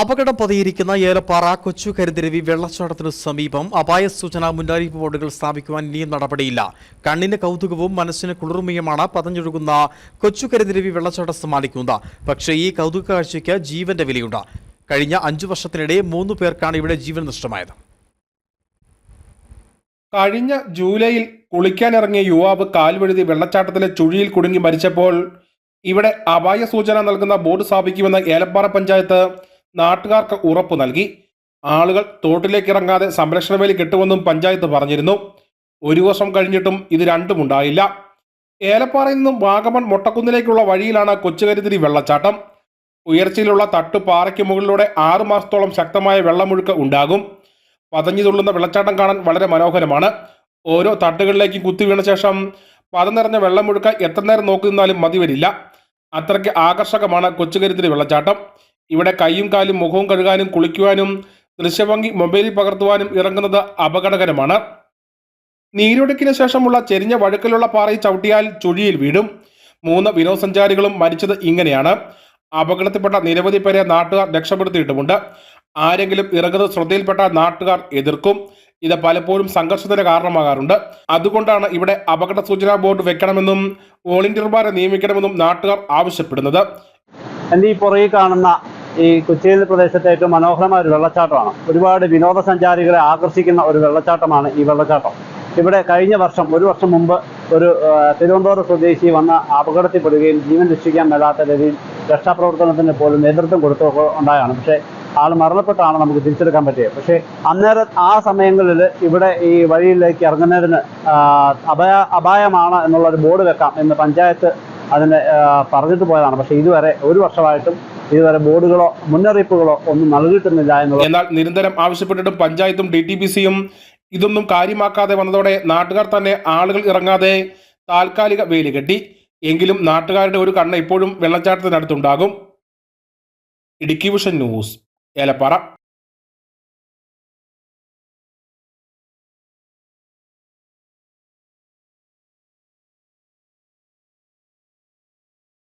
അപകടം പതിയിരിക്കുന്ന ഏലപ്പാറ കൊച്ചു കരുതിരവി വെള്ളച്ചാട്ടത്തിനു സമീപം അപായ സൂചന മുന്നറിയിപ്പ് ബോർഡുകൾ സ്ഥാപിക്കുവാൻ ഇനിയും നടപടിയില്ല. കണ്ണിന് കൗതുകവും മനസ്സിന് കുളിർമയുമാണ് പതഞ്ഞൊഴുകുന്ന കൊച്ചു കരുതിരവി വെള്ളച്ചാട്ടം സമ്മാനിക്കുന്നത്. പക്ഷേ ഈ കൗതുക കാഴ്ചയ്ക്ക് ജീവന്റെ വിലയുണ്ട്. കഴിഞ്ഞ അഞ്ചു വർഷത്തിനിടെ മൂന്ന് പേർക്കാണ് ഇവിടെ ജീവൻ നഷ്ടമായത്. കഴിഞ്ഞ ജൂലൈയിൽ കുളിക്കാനിറങ്ങിയ യുവാവ് കാൽവഴുതി വെള്ളച്ചാട്ടത്തിലെ ചുഴിയിൽ കുടുങ്ങി മരിച്ചപ്പോൾ ഇവിടെ അപായ സൂചന നൽകുന്ന ബോർഡ് സ്ഥാപിക്കുമെന്ന് ഏലപ്പാറ പഞ്ചായത്ത് നാട്ടുകാർക്ക് ഉറപ്പു നൽകി. ആളുകൾ തോട്ടിലേക്ക് ഇറങ്ങാതെ സംരക്ഷണ വേലി കെട്ടുമെന്നും പഞ്ചായത്ത് പറഞ്ഞിരുന്നു. ഒരു വർഷം കഴിഞ്ഞിട്ടും ഇത് രണ്ടും ഉണ്ടായില്ല. ഏലപ്പാറയിൽ നിന്നും വാഗമൺ മൊട്ടക്കുന്നിലേക്കുള്ള വഴിയിലാണ് കൊച്ചുകരുതിരി വെള്ളച്ചാട്ടം. ഉയർച്ചയിലുള്ള തട്ടുപാറയ്ക്ക് മുകളിലൂടെ ആറു മാസത്തോളം ശക്തമായ വെള്ളമൊഴുക്ക് ഉണ്ടാകും. പതഞ്ഞു തുള്ളുന്ന വെള്ളച്ചാട്ടം കാണാൻ വളരെ മനോഹരമാണ്. ഓരോ തട്ടുകളിലേക്കും കുത്തി വീണ ശേഷം പതം നിറഞ്ഞ വെള്ളമൊഴുക്ക് എത്ര നേരം നോക്കി നിന്നാലും മതിവരില്ല. അത്രയ്ക്ക് ആകർഷകമാണ് കൊച്ചുകരുത്തിരി വെള്ളച്ചാട്ടം. ഇവിടെ കൈയും കാലും മുഖവും കഴുകാനും കുളിക്കുവാനും ദൃശ്യഭംഗി മൊബൈലിൽ പകർത്തുവാനും ഇറങ്ങുന്നത് അപകടകരമാണ്. നീരൊടുക്കിന് ശേഷമുള്ള ചെരിഞ്ഞ വഴുക്കലുള്ള പാറയിൽ ചവിട്ടിയാൽ ചുഴിയിൽ വീഴും. മൂന്ന് വിനോദസഞ്ചാരികളും മരിച്ചത് ഇങ്ങനെയാണ്. അപകടത്തിൽപ്പെട്ട നിരവധി പേരെ നാട്ടുകാർ രക്ഷപ്പെടുത്തിയിട്ടുമുണ്ട്. ആരെങ്കിലും ഇറങ്ങുന്നത് ശ്രദ്ധയിൽപ്പെട്ട നാട്ടുകാർ എതിർക്കും. ഇത് പലപ്പോഴും സംഘർഷത്തിന് കാരണമാകാറുണ്ട്. അതുകൊണ്ടാണ് ഇവിടെ അപകട സൂചനാ ബോർഡ് വെക്കണമെന്നും വോളണ്ടിയർമാരെ നിയമിക്കണമെന്നും നാട്ടുകാർ ആവശ്യപ്പെടുന്നത്. എന്റെ ഈ പുറകിൽ കാണുന്ന ഈ കൊച്ചിയിൽ പ്രദേശത്തെ ഏറ്റവും മനോഹരമായ ഒരു വെള്ളച്ചാട്ടമാണ്. ഒരുപാട് വിനോദസഞ്ചാരികളെ ആകർഷിക്കുന്ന ഒരു വെള്ളച്ചാട്ടമാണ് ഈ വെള്ളച്ചാട്ടം. ഇവിടെ കഴിഞ്ഞ വർഷം ഒരു വർഷം മുമ്പ് ഒരു തിരുവനന്തപുരം സ്വദേശി വന്ന അപകടത്തിൽപ്പെടുകയും ജീവൻ രക്ഷിക്കാൻ മേലാത്ത രീതിയിൽ രക്ഷാപ്രവർത്തനത്തിന് പോലും നേതൃത്വം കൊടുത്തൊക്കെ ഉണ്ടായാണ്. പക്ഷേ ആൾ മരണപ്പെട്ടാണ് നമുക്ക് തിരിച്ചെടുക്കാൻ പറ്റിയത്. പക്ഷേ അന്നേരം ആ സമയങ്ങളിൽ ഇവിടെ ഈ വഴിയിലേക്ക് ഇറങ്ങുന്നതിന് അപയ അപായ അപായമാണ് എന്നുള്ള ഒരു ബോർഡ് വെക്കാം എന്ന് പഞ്ചായത്ത് അതിന് പറഞ്ഞിട്ട് പോയതാണ്. പക്ഷേ ഇതുവരെ ഒരു വർഷമായിട്ടും ഇതുവരെ ബോർഡുകളോ മുന്നറിയിപ്പുകളോ ഒന്നും നൽകിയിട്ടുന്നില്ല എന്നുള്ളത് എന്നാൽ നിരന്തരം ആവശ്യപ്പെട്ടിട്ടും പഞ്ചായത്തും ഡി ടി പി സിയും ഇതൊന്നും കാര്യമാക്കാതെ വന്നതോടെ നാട്ടുകാർ തന്നെ ആളുകൾ ഇറങ്ങാതെ താൽക്കാലിക വേലി കെട്ടി. എങ്കിലും നാട്ടുകാരുടെ ഒരു കണ്ണ് ഇപ്പോഴും വെള്ളച്ചാട്ടത്തിനടുത്തുണ്ടാകും. Idukki vision news Elappara.